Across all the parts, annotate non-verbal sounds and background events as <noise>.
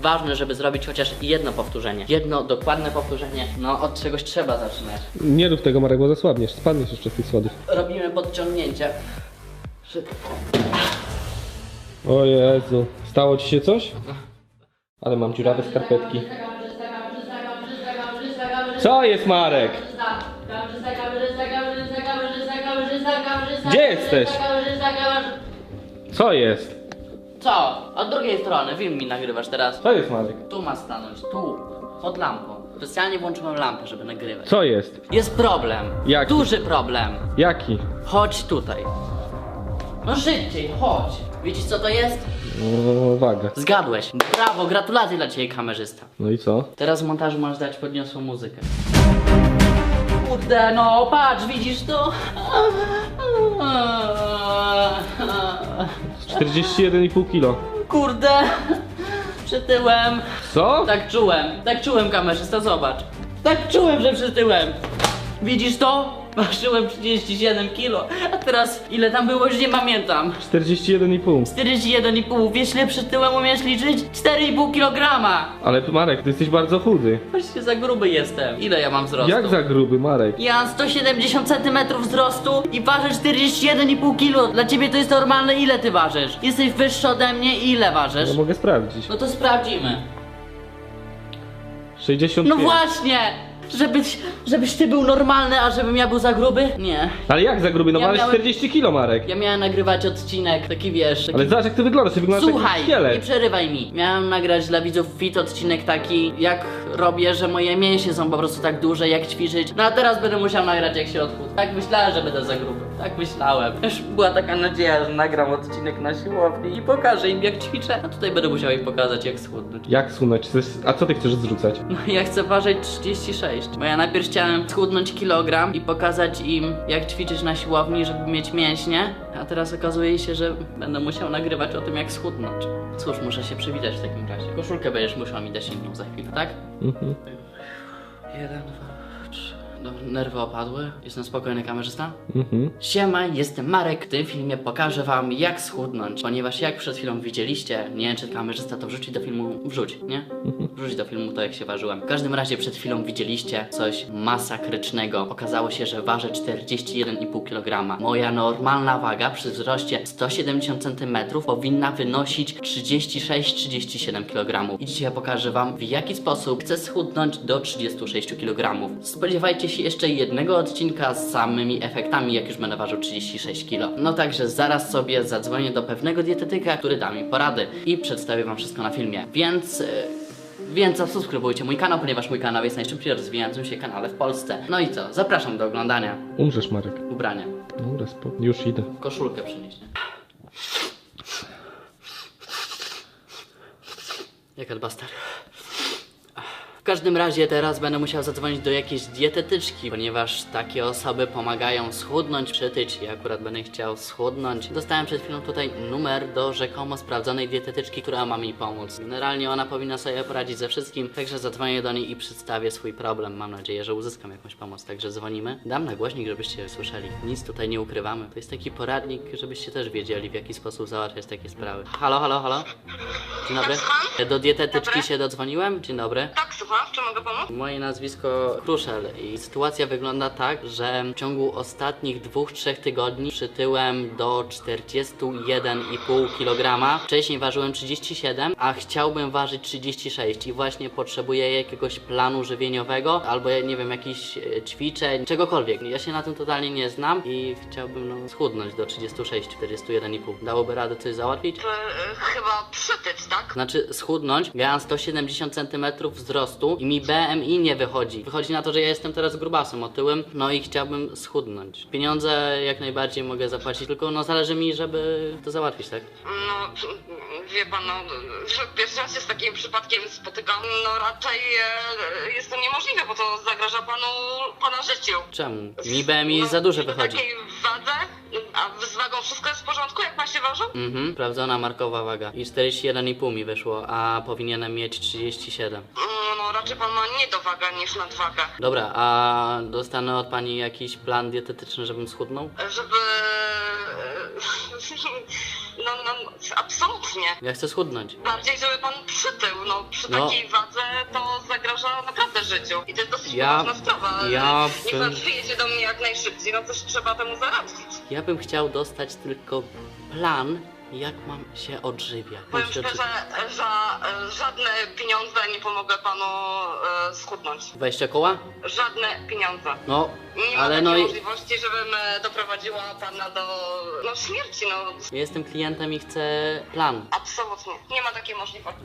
Ważne, żeby zrobić chociaż jedno powtórzenie. Jedno dokładne powtórzenie. No, od czegoś trzeba zaczynać. Nie rób tego Marek, bo zasłabniesz, spadniesz jeszcze z tych schodów. Robimy podciągnięcie. Szybko. O Jezu, stało ci się coś? Ale mam dziurawe skarpetki. Co jest Marek? Gdzie jesteś? Co jest? Co? Od drugiej strony, film mi nagrywasz teraz. Co jest Marek? Tu ma stanąć, tu, pod lampą. Specjalnie włączyłem lampę, żeby nagrywać. Co jest? Jest problem. Jaki? Duży problem. Jaki? Chodź tutaj. No szybciej, chodź. Widzisz co to jest? No, waga. Zgadłeś. Brawo, gratulacje dla ciebie kamerzysta. No i co? Teraz w montażu masz dać podniosłą muzykę. Kurde, no patrz, widzisz to? 41,5 kilo. Kurde, przytyłem. Co? Tak czułem, tak czułem kamerzysta, zobacz. Tak czułem, że przytyłem. Widzisz to? Ważyłem 37 kilo, a teraz ile tam było, już nie pamiętam. 41,5. 41,5, wiesz ile przytyłem, umiesz liczyć? 4,5 kilograma. Ale Marek, ty jesteś bardzo chudy. Właściwie za gruby jestem. Ile ja mam wzrostu? Jak za gruby Marek? Ja mam 170 cm wzrostu i ważę 41,5 kg. Dla ciebie to jest normalne, ile ty ważysz? Jesteś wyższy ode mnie, ile ważysz? No mogę sprawdzić. No to sprawdzimy. 65. No właśnie! Żebyś, żebyś ty był normalny, a żebym ja był za gruby? Nie. Ale jak za gruby? No Ja masz miałem- 40 kilo Marek. Ja miałem nagrywać odcinek, taki wiesz. Taki... Ale zobacz jak ty wyglądasz, ty wyglądasz Słuchaj, jak nie szkielet. przerywaj mi. Miałem nagrać dla widzów fit odcinek taki, jak robię, że moje mięśnie są po prostu tak duże, jak ćwiczyć. No a teraz będę musiał nagrać jak się odchód. Tak myślałem, że będę za gruby. Tak myślałem. Już była taka nadzieja, że nagram odcinek na siłowni i pokażę im jak ćwiczę. A tutaj będę musiał im pokazać jak schudnąć. Jak sunąć? Chcesz... A co ty chcesz zrzucać? No ja chcę ważyć 36, bo ja najpierw chciałem schudnąć kilogram i pokazać im jak ćwiczyć na siłowni, żeby mieć mięśnie, a teraz okazuje się, że będę musiał nagrywać o tym jak schudnąć. Cóż, muszę się przywitać w takim razie. Koszulkę będziesz musiał mi dać inną za chwilę, tak? Mhm. Jeden, dwa. No, nerwy opadły. Jestem spokojny kamerzysta? Mhm. Siema, jestem Marek. W tym filmie pokażę wam jak schudnąć, ponieważ jak przed chwilą widzieliście, nie wiem czy kamerzysta to wrzuci do filmu, wrzuć, nie? Wrzuć do filmu to jak się ważyłem. W każdym razie przed chwilą widzieliście coś masakrycznego. Okazało się, że ważę 41,5 kg. Moja normalna waga przy wzroście 170 cm powinna wynosić 36-37 kg. I dzisiaj pokażę wam w jaki sposób chcę schudnąć do 36 kg. Spodziewajcie jeszcze jednego odcinka z samymi efektami, jak już będę ważył 36 kg. No także zaraz sobie zadzwonię do pewnego dietetyka, który da mi porady i przedstawię wam wszystko na filmie. Więc... e, Więc zasubskrybujcie mój kanał, ponieważ mój kanał jest najszybciej rozwijającym się kanale w Polsce. No i co? Zapraszam do oglądania. Umrzesz Marek. Ubrania. Dobra, spoko. Już idę. Koszulkę przynieść. nie? Jak albastar. W każdym razie teraz będę musiał zadzwonić do jakiejś dietetyczki, ponieważ takie osoby pomagają schudnąć, przytyć i akurat będę chciał schudnąć. Dostałem przed chwilą tutaj numer do rzekomo sprawdzonej dietetyczki, która ma mi pomóc. Generalnie ona powinna sobie poradzić ze wszystkim, także zadzwonię do niej i przedstawię swój problem. Mam nadzieję, że uzyskam jakąś pomoc, także dzwonimy. Dam na głośnik, żebyście słyszeli. Nic tutaj nie ukrywamy. To jest taki poradnik, żebyście też wiedzieli, w jaki sposób załatwiać takie sprawy. Halo, halo, halo. Dzień dobry. Do dietetyczki się dodzwoniłem. Dzień dobry. Tak, słucham, czy mogę pomóc? Moje nazwisko Kruszel i sytuacja wygląda tak, że w ciągu ostatnich dwóch, trzech tygodni przytyłem do 41,5 kg. Wcześniej ważyłem 37, a chciałbym ważyć 36 i właśnie potrzebuję jakiegoś planu żywieniowego albo nie wiem, jakichś e, ćwiczeń, czegokolwiek. Ja się na tym totalnie nie znam i chciałbym no, schudnąć do 36, 41,5. Dałoby radę coś załatwić? To, e, chyba przytyć, tak? Znaczy schudnąć, ja mam 170 cm wzrostu i mi BMI nie wychodzi. Wychodzi na to, że ja jestem teraz grubasem otyłym, no i chciałbym schudnąć. Pieniądze jak najbardziej mogę zapłacić, tylko no zależy mi, żeby to załatwić, tak? No, wie pan, no, że pierwszy raz się z takim przypadkiem spotykam, no raczej e, jest to niemożliwe, bo to zagraża panu, pana życiu. Czemu? Mi BMI za duże przy wychodzi. takiej wadze, a z wagą wszystko jest w porządku, jak pan się ważył? Mhm, sprawdzona markowa waga. I 41,5 mi wyszło, a powinienem mieć 37. Mm, Raczej pan ma niedowagę niż nadwagę. Dobra, a dostanę od pani jakiś plan dietetyczny, żebym schudnął? Żeby... e, <laughs> No, no, absolutnie. Ja chcę schudnąć. Bardziej, żeby pan przytył. No, przy No. takiej wadze to zagraża naprawdę życiu. I to jest dosyć Ja- poważna sprawa. ja Niech bym- pan przyjedzie do mnie jak najszybciej, no coś trzeba temu załatwić. Ja bym chciał dostać tylko plan, jak mam się odżywiać. Powiem szczerze, że e, żadne pieniądze nie pomogą panu e, schudnąć. 20 koła? Żadne pieniądze. No, Nie ma ale takiej no i możliwości, żebym e, doprowadziła pana do no, śmierci. No, jestem klientem i chcę plan. absolutnie. Nie ma takiej możliwości.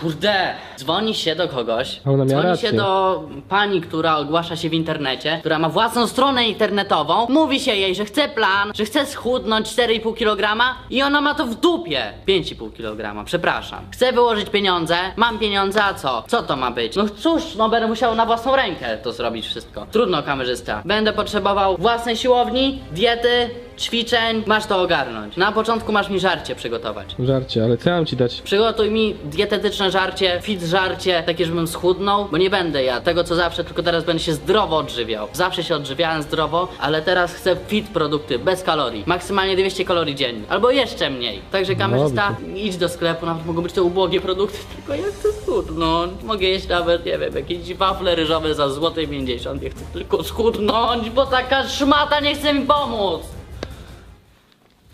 Kurde! Dzwoni się do kogoś. A ona miała Dzwoni rację. się do pani, która ogłasza się w internecie, która ma własną stronę internetową. Mówi się jej, że chce plan, że chce schudnąć 4,5 kg i ona ma to w dupie. 5,5 kg, przepraszam. Chcę wyłożyć pieniądze, mam pieniądze, a co? Co to ma być? No cóż, no będę musiał na własną rękę to zrobić wszystko. Trudno, kamerzysta. Będę potrzebował własnej siłowni, diety, ćwiczeń. Masz to ogarnąć. Na początku masz mi żarcie przygotować. Żarcie, ale co ja mam ci dać? Przygotuj mi dietetyczne żarcie, fit żarcie, takie żebym schudnął, bo nie będę ja tego co zawsze, tylko teraz będę się zdrowo odżywiał. Zawsze się odżywiałem zdrowo, ale teraz chcę fit produkty, bez kalorii. Maksymalnie 200 kalorii dziennie, albo jeszcze mniej. Także kamerzysta, idź do sklepu, nawet mogą być to ubogie produkty, <laughs> tylko ja chcę schudnąć. Mogę jeść nawet, nie wiem, jakieś wafle ryżowe za złote 50, ja chcę tylko schudnąć, bo taka szmata nie chce mi pomóc.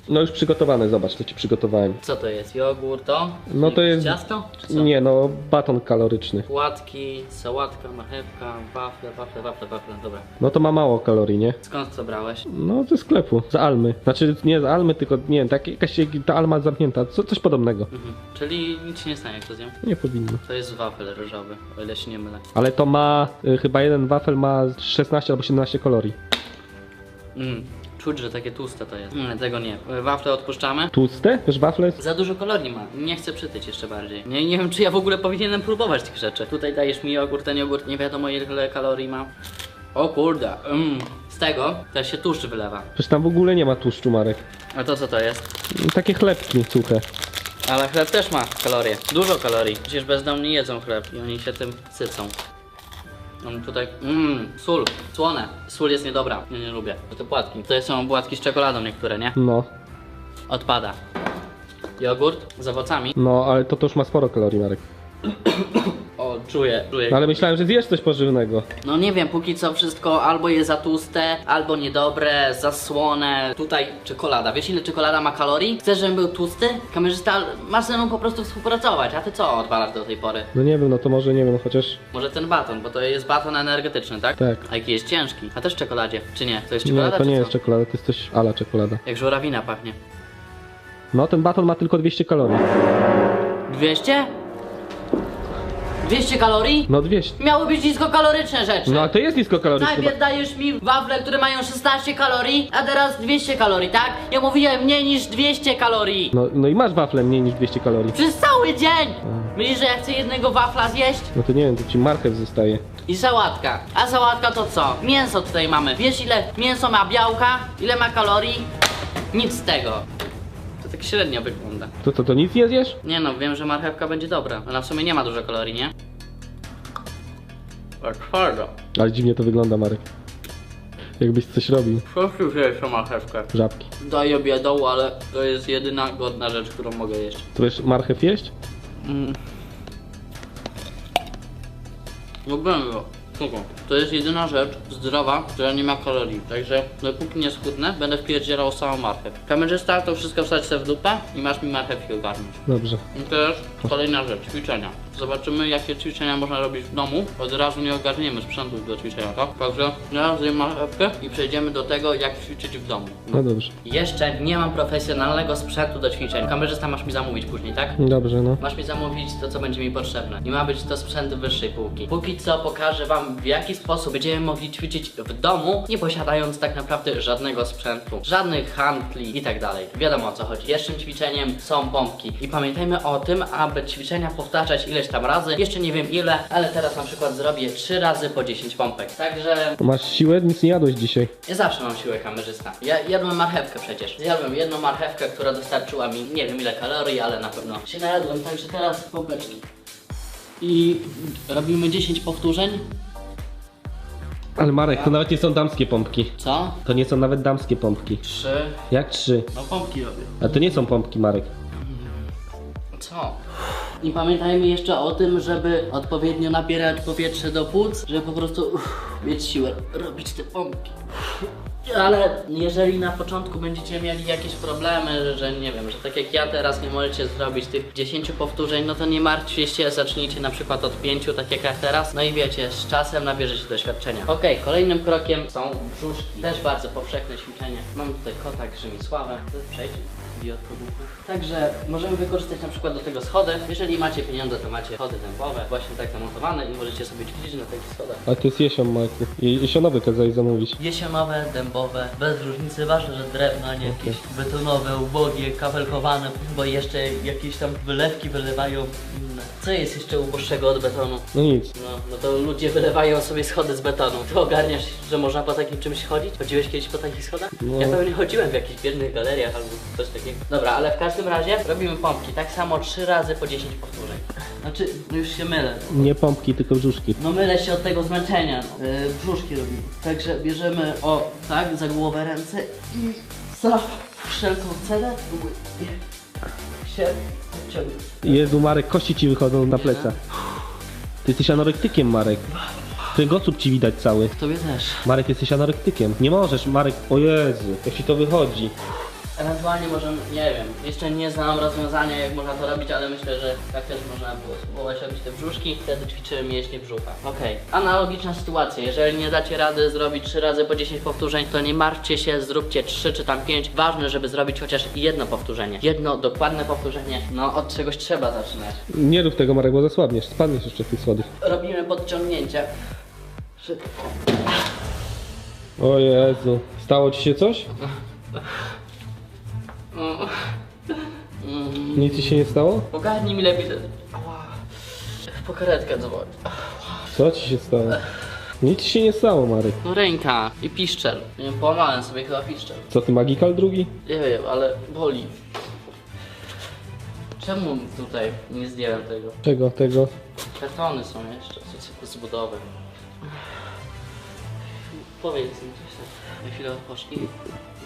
No już przygotowane, zobacz, to ci przygotowałem. Co to jest? Jogurt to? No to jest- Ciasto? Czy co? Nie no, baton kaloryczny. Płatki, sałatka, marchewka, wafle, wafle, wafle, wafle, dobra. No to ma mało kalorii, nie? Skąd to brałeś? No ze sklepu, z Almy. Znaczy nie z Almy, tylko nie wiem, tak, jakaś ta Alma zamknięta, co, coś podobnego. Mhm. Czyli nic się nie stanie, jak to zjem? Nie powinno. To jest wafel ryżowy, o ile się nie mylę. Ale to ma, y, chyba jeden wafel ma 16 albo 17 kalorii. Mm. Czuć, że takie tłuste to jest. Mm, tego nie. Wafle odpuszczamy. Tłuste? Też wafle? Za dużo kalorii ma. Nie chcę przytyć jeszcze bardziej. Nie, nie wiem, czy ja w ogóle powinienem próbować tych rzeczy. Tutaj dajesz mi jogurt, ten jogurt nie wiadomo ile kalorii ma. O kurde. Mm. Z tego też się tłuszcz wylewa. Przecież tam w ogóle nie ma tłuszczu, Marek. A to co to jest? Y, Takie chlebki suche. Ale chleb też ma kalorie. Dużo kalorii. Przecież bezdomni jedzą chleb i oni się tym sycą. Mam tutaj. Mmm, sól, słone. Sól jest niedobra. Ja nie lubię. To te płatki. To są płatki z czekoladą niektóre, nie? No, Odpada. Jogurt z owocami. no, ale to, to już ma sporo kalorii, Marek. <coughs> Czuję, czuję. No, ale myślałem, że zjesz coś pożywnego. No nie wiem, póki co wszystko albo jest za tłuste, albo niedobre, za słone. Tutaj czekolada. Wiesz ile czekolada ma kalorii? Chcesz, żebym był tłusty? Kamerzysta, masz ze mną po prostu współpracować. A ty co odwalasz do tej pory? No nie wiem, no to może nie wiem, chociaż Może ten baton, bo to jest baton energetyczny, tak? Tak. A jaki jest ciężki. A też w czekoladzie, czy nie? To jest nie, czekolada, to czy nie jest czekolada, to jest coś ala czekolada. Jak żurawina pachnie. No ten baton ma tylko 200 kalorii. 200? 200 kalorii? No 200. Miały być niskokaloryczne rzeczy. No a to jest niskokaloryczny. Najpierw dajesz mi wafle, które mają 16 kalorii, a teraz 200 kalorii, tak? Ja mówiłem mniej niż 200 kalorii. No, no i masz wafle mniej niż 200 kalorii. Przez cały dzień! Myślisz, że ja chcę jednego wafla zjeść? No to nie wiem, to ci marchew zostaje. I sałatka. A sałatka to co? Mięso tutaj mamy. Wiesz ile mięso ma białka? Ile ma kalorii? Nic z tego. Tak średnio wygląda. To co, to nic nie zjesz? Nie no, wiem, że marchewka będzie dobra. Ona w sumie nie ma dużo kalorii, nie? Tak twardo. Ale dziwnie to wygląda, Marek. Jakbyś coś robił. Proszę wziąć tą marchewkę. Żabki. Daję biedą, ale to jest jedyna godna rzecz, którą mogę jeść. To wiesz, marchew jeść? Mm. Lubię go. Spoko. To jest jedyna rzecz zdrowa, która nie ma kalorii. Także dopóki nie schudnę, będę wpierdzielał całą marchew. Kamerzysta, to wszystko wstać sobie w dupę i masz mi marchewki ogarnąć. Dobrze. I teraz kolejna rzecz, ćwiczenia. Zobaczymy jakie ćwiczenia można robić w domu. Od razu nie ogarniemy sprzętu do ćwiczenia, tak? Także ja zjem marchewkę i przejdziemy do tego jak ćwiczyć w domu. No dobrze. Jeszcze nie mam profesjonalnego sprzętu do ćwiczeń. Kamerzysta masz mi zamówić później, tak? Dobrze, no. Masz mi zamówić to, co będzie mi potrzebne. Nie ma być to sprzęt wyższej półki. Póki co pokażę wam, w jaki sposób będziemy mogli ćwiczyć w domu, nie posiadając tak naprawdę żadnego sprzętu, żadnych handli i tak dalej. Wiadomo o co chodzi. Pierwszym ćwiczeniem są pompki. I pamiętajmy o tym, aby ćwiczenia powtarzać ileś tam razy. Jeszcze nie wiem ile, ale teraz na przykład zrobię 3 razy po 10 pompek. Także Masz siłę? Nic nie jadłeś dzisiaj. ja zawsze mam siłę kamerzysta. Ja jadłem marchewkę przecież. Zjadłem jedną marchewkę, która dostarczyła mi nie wiem ile kalorii, ale na pewno się najadłem, także teraz pompeczki. I robimy 10 powtórzeń. Ale Marek, to nawet nie są damskie pompki. Co? To nie są nawet damskie pompki. Trzy. Jak trzy? No pompki robię. A to nie są pompki, Marek. Co? I pamiętajmy jeszcze o tym, żeby odpowiednio napierać powietrze do płuc, żeby po prostu uff, mieć siłę robić te pompki. Ale jeżeli na początku będziecie mieli jakieś problemy, że nie wiem, że tak jak ja teraz nie możecie zrobić tych 10 powtórzeń, no to nie martwcie się, zacznijcie na przykład od 5, tak jak ja teraz, no i wiecie, z czasem nabierzecie doświadczenia. Okej, kolejnym krokiem są brzuszki, też bardzo powszechne ćwiczenie. Mam tutaj kota Grzymisławę, to od produktów. Także możemy wykorzystać na przykład do tego schody. Jeżeli macie pieniądze, to macie schody dębowe, właśnie tak zamontowane i możecie sobie ćwiczyć na takich schodach. Ale to jest jesion, Marku. Je- Jesionowy kazałeś zamówić. Jesionowe, dębowe, bez różnicy, ważne, że drewno, a nie jakieś betonowe, ubogie, kabelkowane, bo jeszcze jakieś tam wylewki wylewają inne. Co jest jeszcze uboższego od betonu? No nic. No, no to ludzie wylewają sobie schody z betonu. Ty ogarniasz, że można po takim czymś chodzić? Chodziłeś kiedyś po takich schodach? No. Ja pewnie chodziłem w jakichś biednych galeriach albo coś takiego. Dobra, ale w każdym razie robimy pompki, tak samo trzy razy po 10 powtórzeń. Znaczy, no już się mylę. Nie pompki, tylko brzuszki. No mylę się od tego zmęczenia, no. Yy, brzuszki robimy. Także bierzemy o, tak, za głowę ręce i za wszelką cenę się. Jezu, Marek, kości ci wychodzą na plecach. Ty jesteś anorektykiem, Marek. Kręgosłup ci widać cały. Tobie też. Marek, jesteś anorektykiem. Nie możesz, Marek. O Jezu, jak ci to wychodzi. Ewentualnie możemy, nie wiem, jeszcze nie znam rozwiązania jak można to robić, ale myślę, że tak też można było spróbować robić te brzuszki, wtedy ćwiczymy mięśnie brzucha. Okej, analogiczna sytuacja, jeżeli nie dacie rady zrobić 3 razy po 10 powtórzeń, to nie martwcie się, zróbcie 3 czy tam 5. Ważne, żeby zrobić chociaż jedno powtórzenie. Jedno dokładne powtórzenie, no od czegoś trzeba zaczynać. Nie rób tego, Marek, bo zasłabniesz. Spadniesz jeszcze z tych schodów. Robimy podciągnięcie. Szybko. O Jezu. Stało ci się coś? <laughs> Nic ci się nie stało? Ogarnij mi lepiej ten... Ała. Po karetkę. Co ci się stało? Nic ci się nie stało, Marek. No ręka i piszczel. Nie wiem, połamałem sobie chyba piszczel. Co ty, Magical drugi? Nie wiem, ale boli. Czemu tutaj nie zdjąłem tego? Czego, tego? Kartony są jeszcze, co z budowy. Powiedz mi coś tak. Na chwilę odpocznij.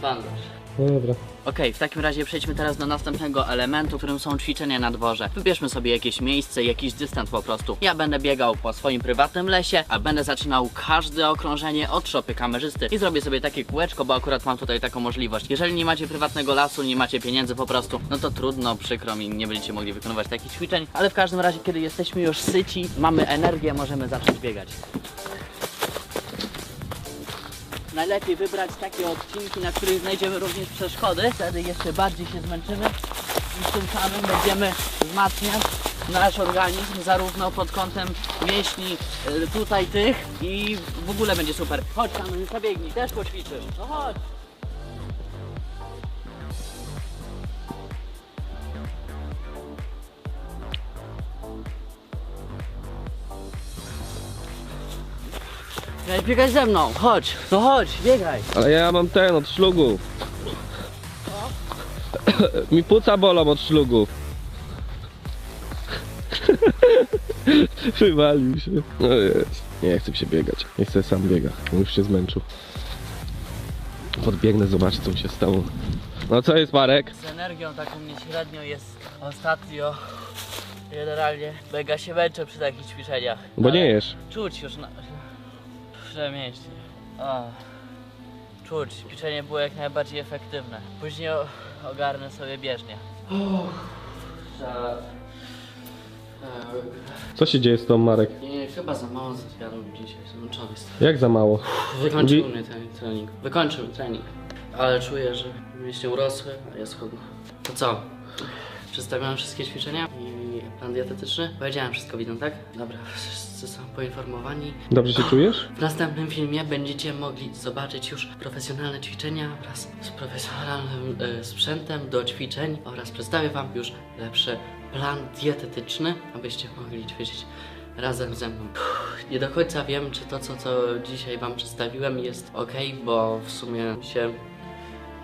Bandaż. No dobra. Okej, w takim razie przejdźmy teraz do następnego elementu, którym są ćwiczenia na dworze. Wybierzmy sobie jakieś miejsce, jakiś dystans po prostu. Ja będę biegał po swoim prywatnym lesie, a będę zaczynał każde okrążenie od szopy kamerzysty i zrobię sobie takie kółeczko, bo akurat mam tutaj taką możliwość. Jeżeli nie macie prywatnego lasu, nie macie pieniędzy po prostu, no to trudno, przykro mi, nie będziecie mogli wykonywać takich ćwiczeń, ale w każdym razie, kiedy jesteśmy już syci, mamy energię, możemy zacząć biegać. Najlepiej wybrać takie odcinki, na których znajdziemy również przeszkody. Wtedy jeszcze bardziej się zmęczymy i tym samym będziemy wzmacniać nasz organizm zarówno pod kątem mięśni y, tutaj tych i w ogóle będzie super. Chodź tam, zabiegnij, też poćwiczysz. No chodź. Ej, biegaj ze mną, chodź, no chodź, biegaj. Ale ja mam ten od szlugów. <coughs> Mi płuca bolą od szlugów. <laughs> Wywalił się. No jest. Nie chce mi się biegać. Nie chcę sam biegać. Już się zmęczył. Podbiegnę, zobaczę co mi się stało. No co jest Marek? Z energią taką nieśrednią jest ostatnio. Generalnie mega się męczę przy takich ćwiczeniach. Bo nie jesz. Czuć już na... że mięśnie. O. Czuć, ćwiczenie było jak najbardziej efektywne. Później ogarnę sobie bieżnie. Za... Co się dzieje z tą Marek? Nie, chyba za mało zjadłem dzisiaj, zmęczony jestem. Jak za mało? Wykończył mnie ten trening. Wykończył trening. Ale czuję, że mięśnie urosły, a jest chudno. To co? Przedstawiałem wszystkie ćwiczenia i plan dietetyczny. Powiedziałem wszystko, widzą, tak? Dobra, wszyscy są poinformowani. Dobrze się czujesz? W następnym filmie będziecie mogli zobaczyć już profesjonalne ćwiczenia wraz z profesjonalnym e, sprzętem do ćwiczeń oraz przedstawię Wam już lepszy plan dietetyczny, abyście mogli ćwiczyć razem ze mną. Uff, Nie do końca wiem, czy to, co, co dzisiaj Wam przedstawiłem jest ok, bo w sumie się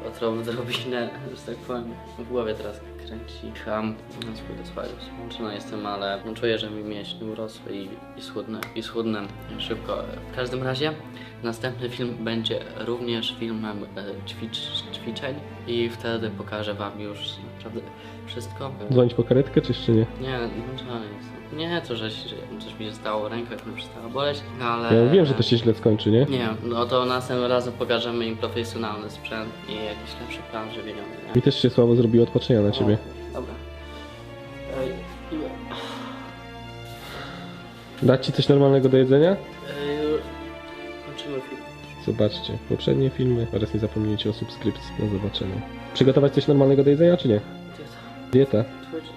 otrął odrobinę, <laughs> że tak powiem, w głowie teraz kręci. części. Ham, no swój swojego zmęczona jestem, ale no, czuję, że mi mięśnie urosły i, i schudnę, i schudnę szybko. W każdym razie następny film będzie również filmem e, ćwicz, ćwiczeń i wtedy pokażę wam już naprawdę wszystko. Dzwonić po karetkę, czy jeszcze nie? Nie, zmęczony jestem. Nie to, że, że coś mi się stało, ręka mi przestała boleć, ale... Ja wiem, że to się źle skończy, nie? Nie, no to następnym razem pokażemy im profesjonalny sprzęt i jakiś lepszy plan żywieniowy, nie? Mi też się słabo zrobiło od patrzenia na ciebie. O, dobra. Ej? Dać ci coś normalnego do jedzenia? Zobaczcie, poprzednie filmy oraz nie zapomnijcie o subskrypcji. Do zobaczenia. Przygotować coś normalnego do jedzenia, czy nie? Dieta. Dieta.